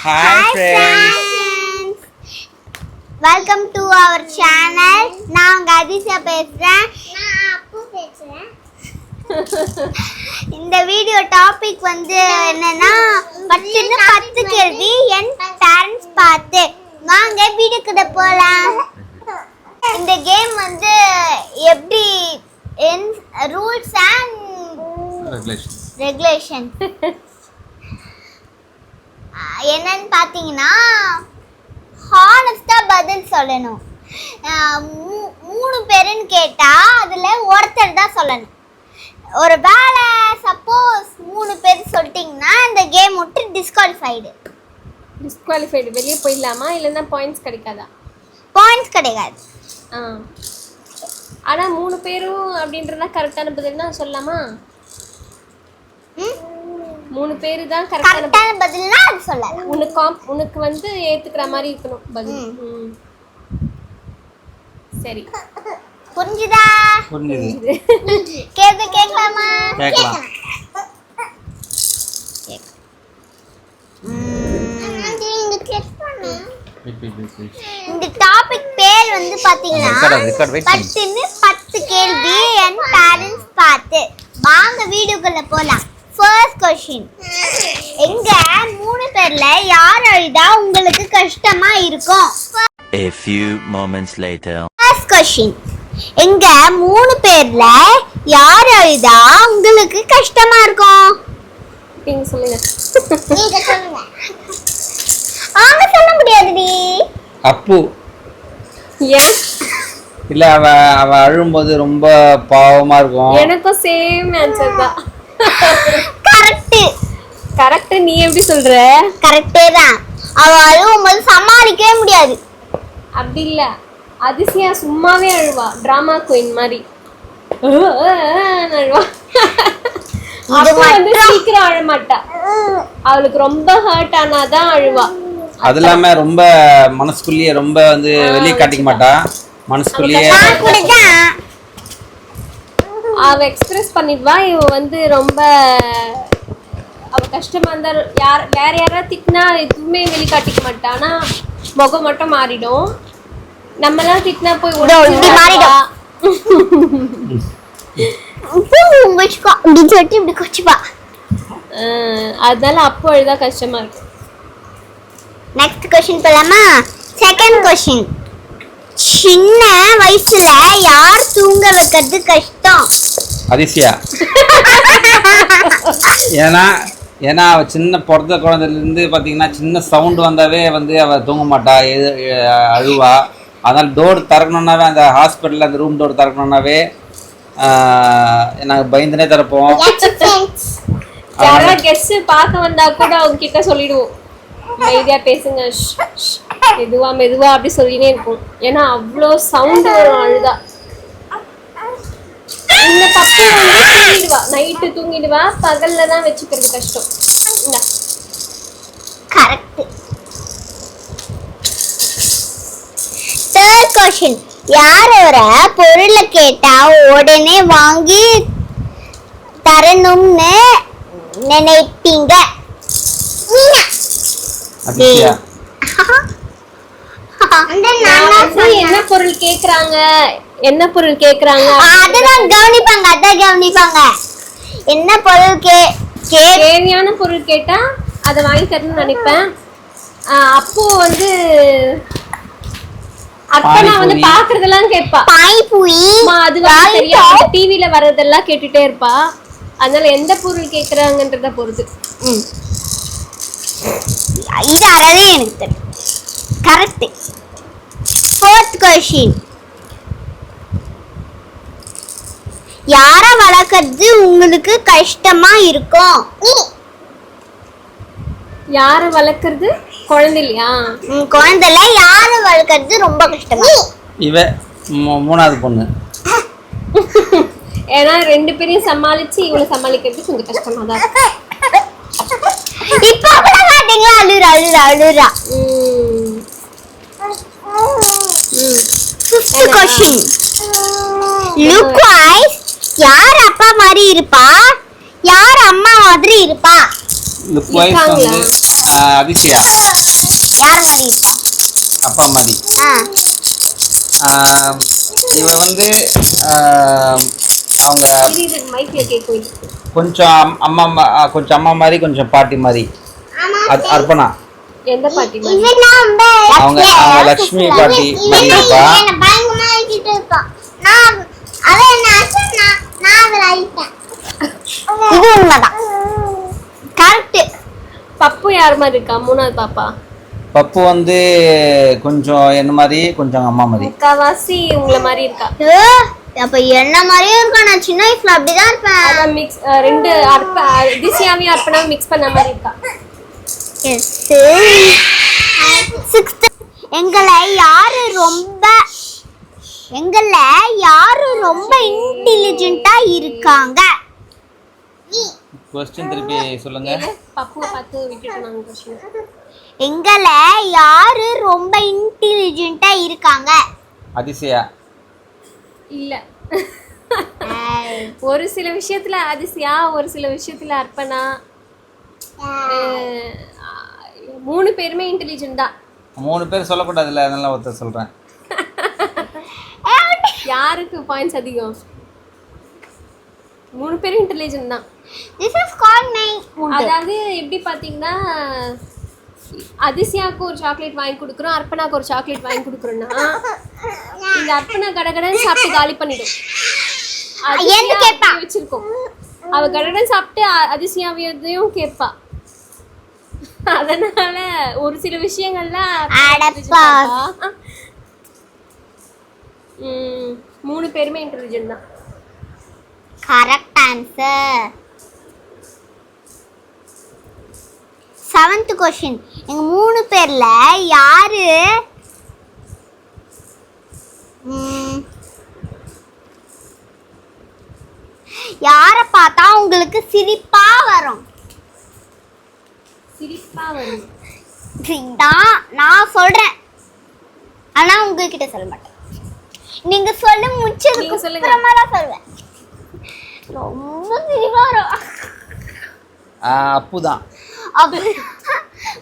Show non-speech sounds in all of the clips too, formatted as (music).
Hi friends welcome to our channel நான் உங்க அதிசயா பேசுறேன். (laughs) இந்த வீடியோ டாபிக் வந்து என்னன்னா பத்துன்னு பத்து கேள்வி என் பேரண்ட்ஸ் பார்த்து. வாங்க வீடுக்குள்ள போலாம். இந்த கேம் வந்து எப்படி என் ரூல்ஸ் அண்ட் ரெகுலேஷன் ரெகுலேஷன் என்னன்னு பார்த்தீங்கன்னா ஹானஸ்டாக பதில் சொல்லணும். மூணு பேருன்னு கேட்டால் அதில் ஒருத்தர் தான் சொல்லணும். ஒரு வேலை சப்போஸ் மூணு பேர் சொல்லிட்டீங்கன்னா இந்த கேம் விட்டு டிஸ்குவாலிஃபைடு டிஸ்குவாலிஃபைடு வெளியே போயிடலாமா? இல்லைன்னா பாயிண்ட்ஸ் கிடைக்காதா? பாயிண்ட்ஸ் கிடைக்காது. ஆ. ஆனால் மூணு பேரும் அப்படின்றதா கரெக்டான பதில்னா சொல்லலாமா? மூணு பேர் தான் கரெக்டான பதில்னா அது சொல்லலாம். உனக்கு காம் உனக்கு வந்து ஏத்துக்கிற மாதிரி இருக்கணும் பதில். ம். சரி. புரிஞ்சுதா? புரிஞ்சுது. கேள்வி கேட்கலாமா. கேட்கலாம். Wait wait wait wait. இந்த டாபிக் பேர் வந்து பாத்தீங்கன்னா Record, record, wait பண்ணு. பத்துன்னு பத்து கேள்வி என் பேரண்ட்ஸ் பார்த்து. வாங்க வீடியோக்குள்ள போலாம். ஃபர்ஸ்ட் கொஸ்டின் எங்க மூணு பேர்ல யார் அழுதா உங்களுக்கு கஷ்டமா இருக்கும்? A few moments later. First question எங்க மூணு பேர்ல யார் அழுதா உங்களுக்கு கஷ்டமா இருக்கும்? நீங்க சொல்லுங்க. நீங்க சொல்லுங்க. அவங்க சொல்ல முடியாதுடி. அப்பு. ஏன்? இல்ல அவ அவ அழும்போது ரொம்ப பாவமா இருக்கும். எனக்கும் சேம் ஆன்சர் தான். கரெக்ட். கரெக்ட் நீ எப்படி சொல்ற? கரெக்டே தான். அவ அழுவும் போது சமாளிக்கவே முடியாது. அப்படி இல்ல. அதிசயா சும்மாவே அழுவா. டிராமா குயின் மாதிரி. அழுவா. இது அப்ப வந்து சீக்கிரம் அழ மாட்டா. அவளுக்கு ரொம்ப ஹர்ட் ஆனாதான் அழுவா. அது இல்லாம ரொம்ப மனசுக்குள்ளேயே ரொம்ப வந்து வெளியே காட்டிக்க மாட்டா. மனசுக்குள்ளேயே நான் கூட தான் அவ எக்ஸ்பிரஸ் பண்ணிடுவா. இவ வந்து ரொம்ப அவ கஷ்டமா இருந்தா யார் வேற யாராவது திட்டினா எதுவுமே வெளிக்காட்டிக்க மாட்டா. ஆனா முகம் மட்டும் மாறிடும். நம்மலாம் திட்டினா போய் (laughs) அதனால அப்போ அழுதா கஷ்டமா இருக்கும் நெக்ஸ்ட் கொஸ்டின் போலாமா? செகண்ட் கொஸ்டின் சின்ன வயசுல யார் தூங்க வைக்கிறது கஷ்டம்? அதிசயா ஏன்னா ஏன்னா அவ சின்ன பிறந்த குழந்தைலேருந்து பார்த்தீங்கன்னா சின்ன சவுண்டு வந்தாவே வந்து அவ தூங்க மாட்டா எது அழுவா. அதனால டோர் திறக்கணுன்னாவே அந்த ஹாஸ்பிட்டலில் அந்த ரூம் டோர் திறக்கணுன்னாவே நாங்கள் பயந்துனே திறப்போம் யாராவது கெஸ்ட் பார்க்க வந்தா கூட அவங்க கிட்ட சொல்லிடுவோம். மைதியா பேசுங்க. ஷ், ஷ். மெதுவா மெதுவா அப்படி சொல்லினே இருக்கும் ஏன்னா அவ்வளோ சவுண்ட் வரும் அழுதா. இந்த பப்பு வந்து தூங்கிடுவா. நைட்டு தூங்கிடுவா. பகல்ல தான் வச்சுக்கிறது கஷ்டம். கரெக்ட் தேர்ட் கொஸ்டின் யார் ஒரு பொருளை கேட்டா உடனே வாங்கி தரணும்னு நினைப்பீங்க? என்ன பொருள் கேக்குறாங்க? என்ன பொருள் கேக்குறாங்க? அதெல்லாம் கவனிப்பாங்க அதான் கவனிப்பாங்க. என்ன பொருள் கே கே தேவையான பொருள் கேட்டா அதை வாங்கி தரணும்னு நினைப்பேன். ஆஹ் அப்போ வந்து அத்தை நான் வந்து. பாக்குறதெல்லாம் கேட்பா. பாய்பூரி அது வந்து தெரியாது டிவில வர்றதெல்லாம் கேட்டுட்டே இருப்பா. அதனால எந்த பொருள் கேக்குறாங்கன்றத பொறுத்து. இது அறவே எனக்கு தெரியும். கரெக்ட் ஃபோர்த் கொஷின் யார வளர்க்கறது உங்களுக்கு கஷ்டமா இருக்கும்? யாரை வளர்க்கறது? குழந்தை இல்லையா ம், குழந்தைல யார வளர்க்கறது ரொம்ப கஷ்டமா? இவ மூணாவது பொண்ணு. (laughs) ஏன்னா ரெண்டு பேரையும் சமாளிச்சு இவளை சமாளிக்கிறது கொஞ்சம் கஷ்டமா தான். இப்ப கூட மாட்டீங்களா அழுறா அழுறா அழுறா. ஃபிஃப்த் கொஷின் லுக் வைஸ் யார் அப்பா மாதிரி இருப்பா? யார் அம்மா மாதிரி இருப்பா? லுக் வைஸ் வந்து அதிசயா. யார் மாதிரி இருப்பா? அப்பா மாதிரி. இவ வந்து அவங்க. கொஞ்சம் அம்- அம்மா கொஞ்சம் அம்மா மாதிரி கொஞ்சம் பாட்டி மாதிரி. அர்ப்பணா. எந்த பாட்டி அவங்க லக்ஷ்மி பாட்டி மாதிரி இருப்பா. இது உண்மைதான் கரெக்ட் பப்பு யார் மாதிரி இருக்கா? மூணாவது பாப்பா. பப்பு வந்து கொஞ்சம் என்ன மாதிரி? கொஞ்சம் அம்மா மாதிரி. முக்காவாசி உங்களை மாதிரி இருக்கா? அப்ப என்ன மாதிரியே இருக்கும் நான் சின்ன வயசுல அப்படிதான் இருப்பேன். அதான் மிக்ஸ் ரெண்டு அர்ப்ப திசியாவையும் அர்ப்பணாவும் மிக்ஸ் பண்ண மாதிரி இருக்கா? சிக்ஸ்த் எங்களை யாரு ரொம்ப எங்களை யாரு ரொம்ப இன்டெலிஜென்ட்டா இருக்காங்க? கொஸ்டின் திருப்பி சொல்லுங்க. பப்புவை பார்த்து விட்டுட்டு கொஸ்டின் எங்களை யாரு ரொம்ப இன்டெலிஜென்ட்டா இருக்காங்க? அதிசயா. இல்ல. ஒரு சில விஷயத்துல அதிசயா ஒரு சில விஷயத்துல அர்ப்பணா. மூணு பேருமே இன்டெலிஜென்ட் தான் மூணு பேர் சொல்லக்கூடாதுல்ல அதனால ஒருத்தர் சொல்றேன். (laughs) யாருக்கு பாயிண்ட்ஸ் அதிகம்? மூணு பேரும் இன்டெலிஜென்ட் தான். திஸ் இஸ் கால் மை அதாவது எப்படி பாத்தீங்கன்னா அதிசயாவுக்கு ஒரு சாக்லேட் வாங்கி கொடுக்குறோம் அர்ப்பணாக்கு ஒரு சாக்லேட் வாங்கி கொடுக்குறோம்னா இந்த அர்ப்பணா கடகடன்னு சாப்பிட்டு காலி பண்ணிடும். வச்சிருக்கோம். அவ கடகடன் சாப்பிட்டு அதிசயாவையதையும் கேட்பா அதனால ஒரு சில விஷயங்கள்ல அடப்பா. ம், மூணு பேருமே இன்டெலிஜென்ட் தான். கரெக்ட் ஆன்சர் செவன்த் கொஷின் எங்க மூணு பேர்ல யாரு? யார பார்த்தா உங்களுக்கு சிரிப்பா வரும்? சிரிப்பா வரும். இதான் நான் சொல்றேன். ஆனா உங்ககிட்ட சொல்ல மாட்டேன். நீங்க சொல்ல முடிச்சதுக்கு. அப்புறமா தான் சொல்வேன் ரொம்ப சிரிப்பா வரும். ஆஹ் அப்பு தான் அப்ப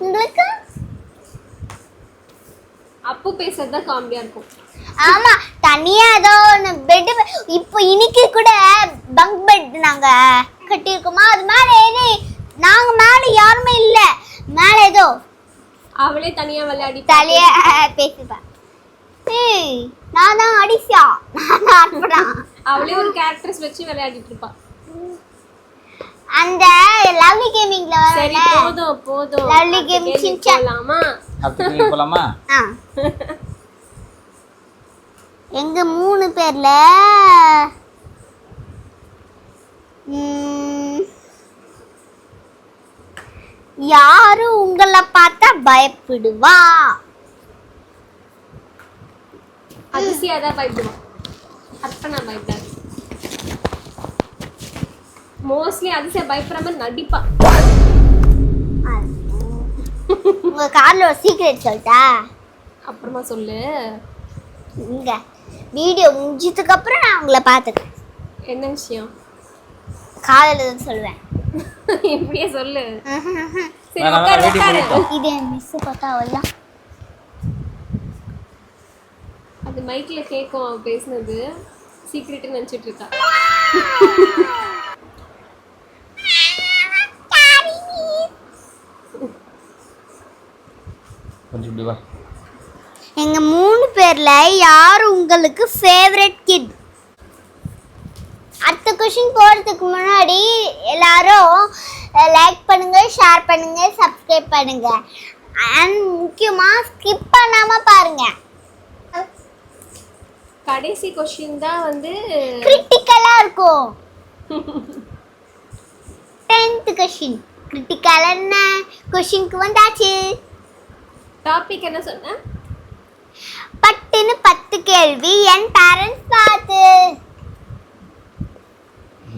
உங்களுக்கு? அப்பு பேசுறது காமெடியா இருக்கும். ஆமா தனியா ஏதோ பெட் இப்போ இன்னைக்கு கூட பங்க் பெட் நாங்க கட்டியிருக்கோமா? அது மேல ஏறி நாங்க மேல யாருமே இல்ல. மேல ஏதோ அவளே தனியா விளையாடி தலைய பேசிப்பேன் ஏய் நான் தான் அடிசியா நான் தான் அவளே ஒரு கேரக்டர்ஸ் வச்சு விளையாடிட்டு இருப்பா. அந்த லவ்லி கேமிங்ல சரி வரல போதும் போதும். Lovely அடுத்த game கேள்வி சின்சான். போலாமா? எங்க மூணு பேர்ல ம், யாரு உங்களை பார்த்தா பயப்படுவா? அதிசயா தான் பயப்படுவான் அர்ப்பணா பயப்படாது மோஸ்ட்லி அதிசயா பயப்படுற மாதிரி நடிப்பா. உங்க கார்ல ஒரு சீக்ரெட் சொல்லிட்டா அப்புறமா சொல்லு. இங்க வீடியோ முடிஞ்சதுக்கு அப்புறம் நான் உங்களை பார்த்துக்கிறேன். என்ன விஷயம்? காதல தான் சொல்லுவேன். இப்படியே சொல்லு. சரி உட்காரு இது மிஸ் பார்த்தா அவள்தான். மைக்ல கேட்கும் அவ பேசுனது சீக்ரெட் நினைச்சிட்டு இருக்கா. கொஞ்சம் இப்படி வா. எங்க மூணு பேர்ல யார் உங்களுக்கு ஃபேவரட் கிட் அடுத்த கொஷின் போறதுக்கு முன்னாடி எல்லாரும் லைக் பண்ணுங்க ஷேர் பண்ணுங்க சப்ஸ்கிரைப் பண்ணுங்க. அண்ட் முக்கியமா ஸ்கிப் பண்ணாம பாருங்க. கடைசி கொஸ்டின் தான் வந்து கிரிட்டிக்கலா இருக்கும். டென்த் கொஷின் கிரிட்டிக்கல் என்ன? கொஷினுக்கு வந்தாச்சு. டாபிக் என்ன சொன்ன? பட்டுன்னு பத்து கேள்வி என் பேரண்ட்ஸ் பார்த்து.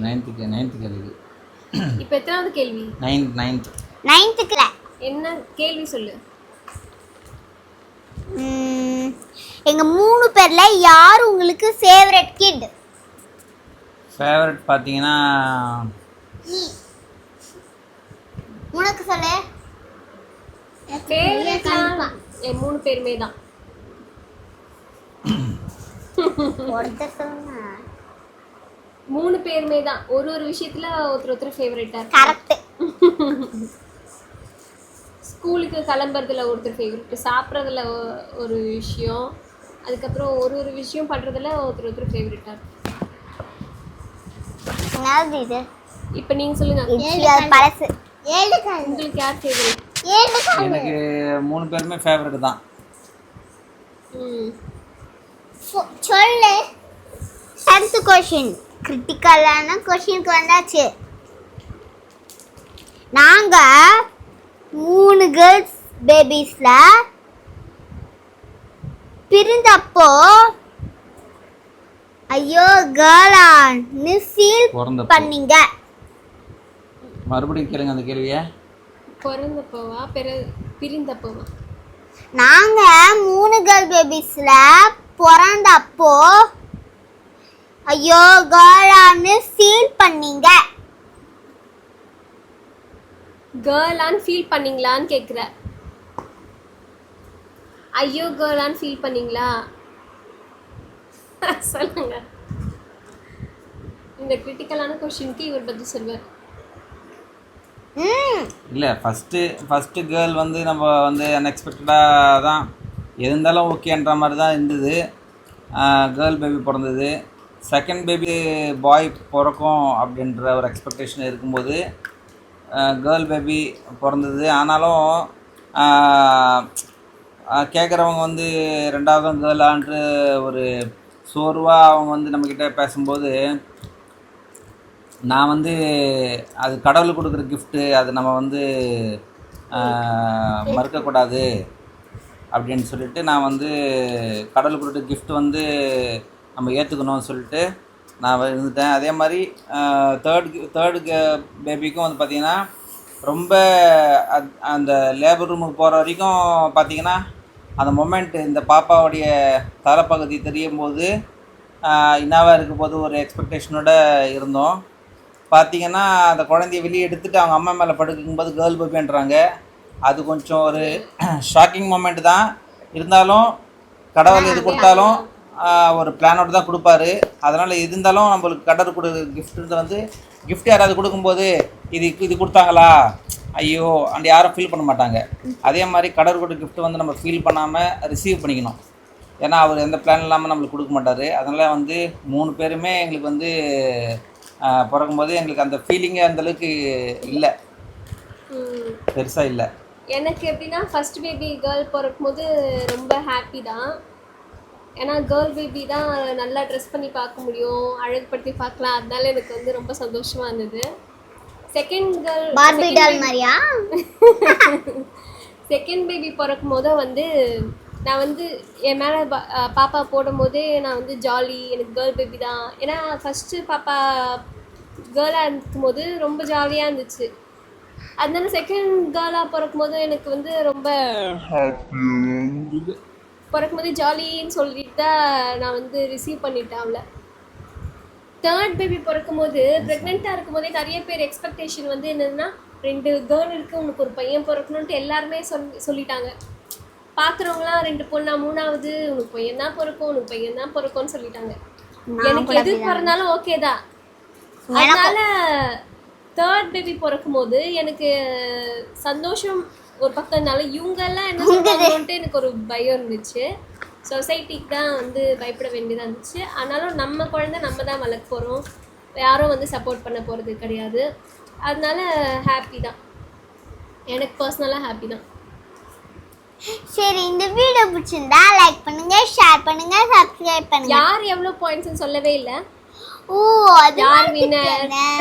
நைன்த்துக்கு நைன்த்து கேள்வி. இப்போ எத்தனாவது கேள்வி? நைன்த் நைன்த் நைன்த்துக்குல என்ன கேள்வி சொல்லு. எங்க மூணு பேர்ல யார் உங்களுக்கு ஃபேவரட் கிட் ஃபேவரட் பார்த்தீங்கன்னா உனக்கு சொல்லு. என் மூணு பேருமே தான். ஒருத்தர் மூணு பேருமே தான். ஒரு ஒரு விஷயத்துல ஒருத்தர் ஒருத்தர் ஃபேவரட்டா கரெக்ட் ஸ்கூலுக்கு கிளம்புறதுல ஒருத்தர் ஃபேவரட் சாப்பிட்றதுல ஒரு விஷயம். அதுக்கப்புறம் ஒரு ஒரு விஷயம் பண்றதுல ஒருத்தர் ஒருத்தர் ஃபேவரட்டா என்னது இது? இப்போ நீங்க சொல்லுங்க. இது அது பழசு. ஏழு கால் உங்களுக்கு யார் ஃபேவரட் எனக்கு மூணு பேருமே ஃபேவரட் தான். சொல்லு. டென்த் கொஷின் கிரிட்டிக்கலான கொஷினுக்கு வந்தாச்சு. நாங்க மூணு கேர்ள்ஸ் பேபிஸ்ல பிறந்தப்போ ஐயோ கேர்ளான்னு ஃபீல் பிறந்தப்போ. பண்ணீங்க. மறுபடியும் கேளுங்க அந்த கேள்வியை. பிறந்தப்போவா பிற பிரிந்தப்போவா? நாங்க மூணு கேர்ள் பேபிஸ்ல பிறந்தப்போ ஐயோ கேர்ளான்னு ஃபீல் பண்ணீங்க. கேர்ளான்னு ஃபீல் பண்ணீங்களான்னு கேட்குற ஐயோ கேர்ளான்னு ஃபீல் பண்ணீங்களா? (laughs) சொல்லுங்க. இந்த கிரிட்டிக்கலான கொஷினுக்கு இவர் பதில் சொல்வார் ம். இல்லை ஃபஸ்ட்டு ஃபஸ்ட்டு கேர்ள் வந்து நம்ம வந்து அன்எக்ஸ்பெக்டடாக தான் இருந்தாலும் ஓகேன்ற மாதிரி தான் இருந்தது. கேர்ள் பேபி பிறந்தது. செகண்ட் பேபி பாய் பிறக்கும் அப்படின்ற ஒரு எக்ஸ்பெக்டேஷன் இருக்கும்போது கேர்ள் பேபி பிறந்தது. ஆனாலும் கேட்குறவங்க வந்து ரெண்டாவது முதலான்று ஒரு சோர்வாக அவங்க வந்து நம்மக்கிட்ட பேசும்போது நான் வந்து அது கடவுள் கொடுக்குற கிஃப்ட்டு அது நம்ம வந்து மறுக்கக்கூடாது அப்படின்னு சொல்லிட்டு நான் வந்து கடவுள் கொடுக்குற கிஃப்ட் வந்து நம்ம ஏற்றுக்கணும்னு சொல்லிட்டு நான் இருந்துட்டேன். அதே மாதிரி தேர்ட் தேர்டு பேபிக்கும் வந்து பார்த்திங்கன்னா ரொம்ப அந்த லேபர் ரூமுக்கு போகிற வரைக்கும் பார்த்திங்கன்னா அந்த மொமெண்ட் இந்த பாப்பாவுடைய தலைப்பகுதி தெரியும் போது இன்னாவாக இருக்கும் போது ஒரு எக்ஸ்பெக்டேஷனோட இருந்தோம். பார்த்தீங்கன்னா அந்த குழந்தைய வெளியே எடுத்துட்டு அவங்க அம்மா மேலே படுக்கும்போது கேர்ள் பேபின்றாங்க அது கொஞ்சம் ஒரு ஷாக்கிங் மூமெண்ட் தான். இருந்தாலும் கடவுள் எது கொடுத்தாலும் ஒரு பிளானோட தான் கொடுப்பாரு. அதனால் இருந்தாலும் நம்மளுக்கு கடவுள் கொடுக்குற கிஃப்ட் வந்து கிஃப்ட் யாராவது கொடுக்கும்போது இது இது கொடுத்தாங்களா? ஐயோ அந்த யாரும் ஃபீல் பண்ண மாட்டாங்க. அதே மாதிரி கடவுள் கொடுத்த gift வந்து நம்ம ஃபீல் பண்ணாமல் ரிசீவ் பண்ணிக்கணும். ஏன்னா அவர் எந்த பிளான் இல்லாமல் நம்மளுக்கு கொடுக்க மாட்டார். அதனால் வந்து மூணு பேருமே எங்களுக்கு வந்து பிறக்கும்போது எங்களுக்கு அந்த ஃபீலிங்கே அந்தளவுக்கு இல்லை. பெருசாக இல்லை. எனக்கு எப்படின்னா ஃபர்ஸ்ட் பேபி கேர்ள் பிறக்கும்போது ரொம்ப ஹாப்பி தான். ஏன்னா கேர்ள் பேபி தான் நல்லா ட்ரெஸ் பண்ணி பார்க்க முடியும் அழகுபடுத்தி பார்க்கலாம். அதனால எனக்கு வந்து ரொம்ப சந்தோஷமா இருந்தது. செகண்ட் கேர்ள் பார்பி டால் மாதிரியா? (laughs) செகண்ட் பேபி பிறக்கும் போது வந்து நான் வந்து என் மேலே பாப்பா போடும் போதே நான் வந்து ஜாலி எனக்கு கேர்ள் பேபி தான். ஏன்னா ஃபஸ்ட்டு பாப்பா கேர்ளாக இருக்கும் போது ரொம்ப ஜாலியாக இருந்துச்சு. அதனால செகண்ட் கேர்ளாக பிறக்கும் போது எனக்கு வந்து ரொம்ப பிறக்கும் போது ஜாலின்னு சொல்லிட்டு தான் நான் வந்து ரிசீவ் பண்ணிட்டேன் அவளை. தேர்ட் பேபி பிறக்கும் போது ப்ரெக்னெண்ட்டாக இருக்கும் போதே நிறைய பேர் எக்ஸ்பெக்டேஷன் வந்து என்னதுன்னா ரெண்டு கேர்ள் இருக்கு உனக்கு ஒரு பையன் பிறக்கணுன்ட்டு எல்லாருமே சொல்லி சொல்லிட்டாங்க. பார்க்குறவங்களாம் ரெண்டு பொண்ணா மூணாவது உனக்கு பையன் தான் பிறக்கும் உனக்கு பையன் தான் பிறக்கும்னு சொல்லிட்டாங்க. எனக்கு எது பிறந்தாலும் ஓகே தான். அதனால தேர்ட் பேபி பிறக்கும் போது எனக்கு சந்தோஷம் ஒரு பக்கம் இருந்தாலும் இவங்க எல்லாம் என்ன சொல்றாங்கன்ட்டு எனக்கு ஒரு பயம் இருந்துச்சு. சொசைட்டிக்கு தான் வந்து பயப்பட வேண்டியதாக இருந்துச்சு. ஆனாலும் நம்ம குழந்தை நம்ம தான் வளர்க்க போகிறோம் யாரும் வந்து சப்போர்ட் பண்ண போகிறது கிடையாது. அதனால ஹாப்பி தான். எனக்கு பர்சனலாக ஹாப்பி தான். சரி இந்த வீடியோ பிடிச்சிருந்தா லைக் பண்ணுங்க ஷேர் பண்ணுங்க சப்ஸ்கிரைப் பண்ணுங்க. யார் எவ்வளோ பாயிண்ட்ஸ்னு சொல்லவே இல்லை. ஓ அது யார்? கேட்டேன்.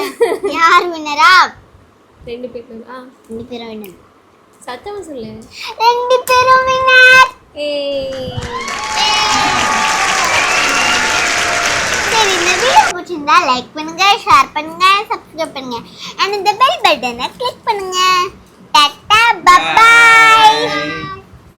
யார் வின்னரா ரெண்டு பேர் ஆ. ரெண்டு பேரும் வின்னர் சத்தமாக சொல்லு ரெண்டு பேரும் வின்னர் சரி இந்த வீடியோ பிடிச்சிருந்தா லைக் பண்ணுங்க ஷேர் பண்ணுங்க சப்ஸ்கிரைப் பண்ணுங்க. அண்ட் இந்த பெல் பட்டனை கிளிக் பண்ணுங்க. Tata bye Bye.